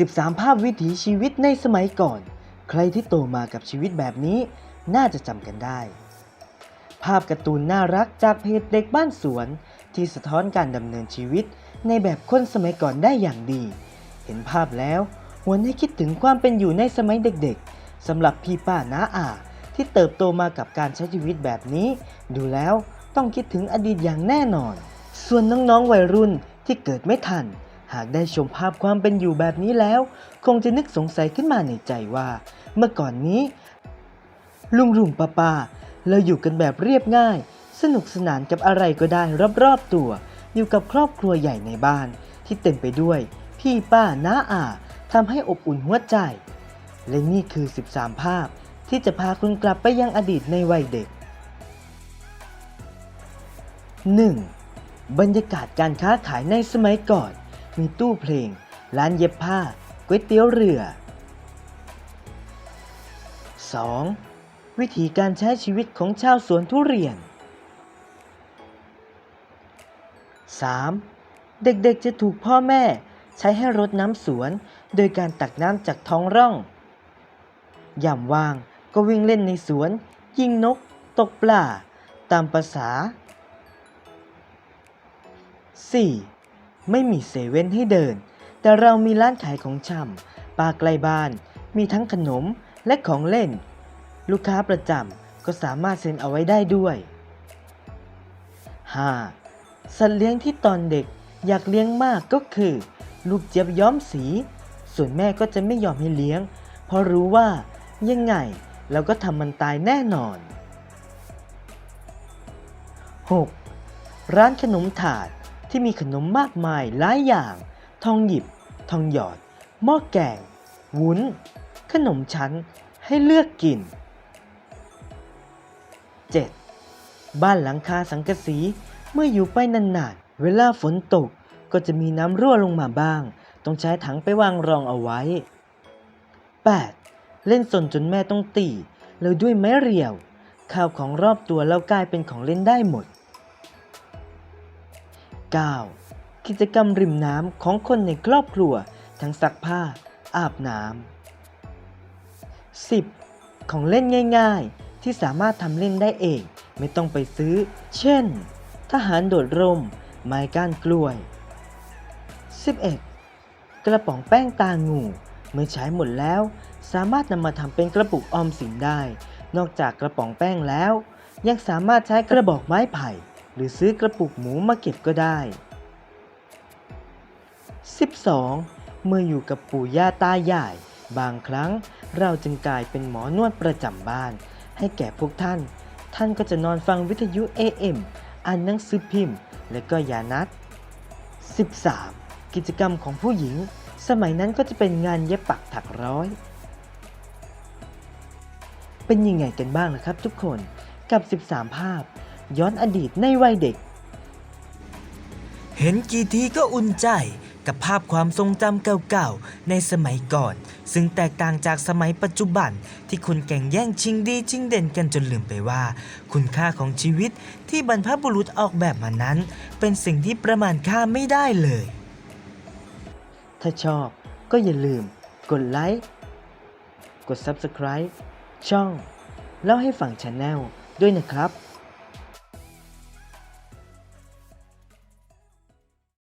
13 ภาพวิถีชีวิตในสมัยก่อน ใครที่โตมากับชีวิตแบบนี้ น่าจะจำกันได้ ภาพการ์ตูนน่ารักจากเพจเด็กบ้านสวน ที่สะท้อนการดำเนินชีวิตในแบบคนสมัยก่อนได้อย่างดี เห็นภาพแล้วหวนให้คิดถึงความเป็นอยู่ในสมัยเด็กๆสำหรับพี่ป้าน้าอาที่เติบโตมากับการใช้ชีวิตแบบนี้ ดูแล้วต้องคิดถึงอดีตอย่างแน่นอน ส่วนน้องๆวัยรุ่นที่เกิดไม่ทัน หากได้ชมภาพความเป็นอยู่แบบนี้แล้ว คงจะนึกสงสัยขึ้นมาในใจว่า เมื่อก่อนนี้ ลุงลุงป้าป้าเราอยู่กันแบบเรียบง่าย สนุกสนานกับอะไรก็ได้รอบๆตัว อยู่กับครอบครัวใหญ่ในบ้าน ที่เต็มไปด้วย พี่ป้าน้าอาทำให้อบอุ่นหัวใจ และนี่คือ 13 ภาพ ที่จะพาคุณกลับไปยังอดีตในวัยเด็ก 1. บรรยากาศการค้าขายในสมัยก่อน มีตู้เพลง ร้านเย็บผ้า ก๋วยเตี๋ยวเรือ 2. วิธีการใช้ชีวิตของชาวสวนทุเรียน 3. เด็กๆจะถูกพ่อแม่ ใช้ให้รดน้ำสวน โดยการตักน้ำจากท้องร่อง ยามว่างก็วิ่งเล่นในสวน ยิงนก ตกปลา ตามประษา 4. ไม่มีเซเว่นให้เดิน แต่เรามีร้านขายของชำปลาใกล้บ้าน มีทั้งขนมและของเล่น ลูกค้าประจำก็สามารถเซ็นเอาไว้ได้ด้วย 5. สัตว์เลี้ยงที่ตอนเด็กอยากเลี้ยงมากก็คือ ลูกเจี๊ยบย้อมสี ส่วนแม่ก็จะไม่ยอมให้เลี้ยง เพราะรู้ว่ายังไงเราก็ทำมันตายแน่นอน 6. ร้านขนมถาด ที่มีขนมมากมายหลายอย่าง ทองหยิบ ทองหยอด หม้อแกง วุ้น ขนมชั้นให้เลือกกิน 7. บ้านหลังคาสังกะสีเมื่ออยู่ไปนานๆ เวลาฝนตกก็จะมีน้ำรั่วลงมาบ้าง ต้องใช้ถังไปวางรองเอาไว้ 8. เล่นสนจนแม่ต้องตี แล้วด้วยไม้เรียว ข้าวของรอบตัวแล้วกลายเป็นของเล่นได้หมด 9. กิจกรรมริมน้ำของคนในครอบครัว ทั้งซักผ้า อาบน้ำ 10. ของเล่นง่ายๆ ที่สามารถทำเล่นได้เอง ไม่ต้องไปซื้อ เช่น ทหารโดดร่ม ไม้ก้านกล้วย 11. กระป๋องแป้งตางู เมื่อใช้หมดแล้ว สามารถนำมาทำเป็นกระปุกออมสินได้ นอกจากกระป๋องแป้งแล้ว ยังสามารถใช้กระบอกไม้ไผ่ รือซื้อกระปุกหมูมาเก็บก็ได้ 12. เมื่ออยู่กับปู่ย่าตายาย บางครั้งเราจึงกลายเป็นหมอนวดประจำบ้าน ให้แก่พวกท่าน ท่านก็จะนอนฟังวิทยุ AM อ่านหนังสือพิมพ์ และก็ยานัด 13. กิจกรรมของผู้หญิง สมัยนั้นก็จะเป็นงานเย็บปักถักร้อย เป็นยังไงกันบ้างนะครับทุกคนกับ 13 ภาพ ย้อนอดีตในวัยเด็ก เห็นกี่ทีก็อุ่นใจกับภาพความทรงจำเก่าๆ ในสมัยก่อน ซึ่งแตกต่างจากสมัยปัจจุบันที่คนแข่งแย่งชิงดีชิงเด่นกันจนลืมไปว่า คุณค่าของชีวิตที่บรรพบุรุษออกแบบมานั้น เป็นสิ่งที่ประมาณค่าไม่ได้เลย ถ้าชอบก็อย่าลืม กดไลค์กด Subscribe ช่อง เล่าให้ฟังช n แนลด้วยนะครับ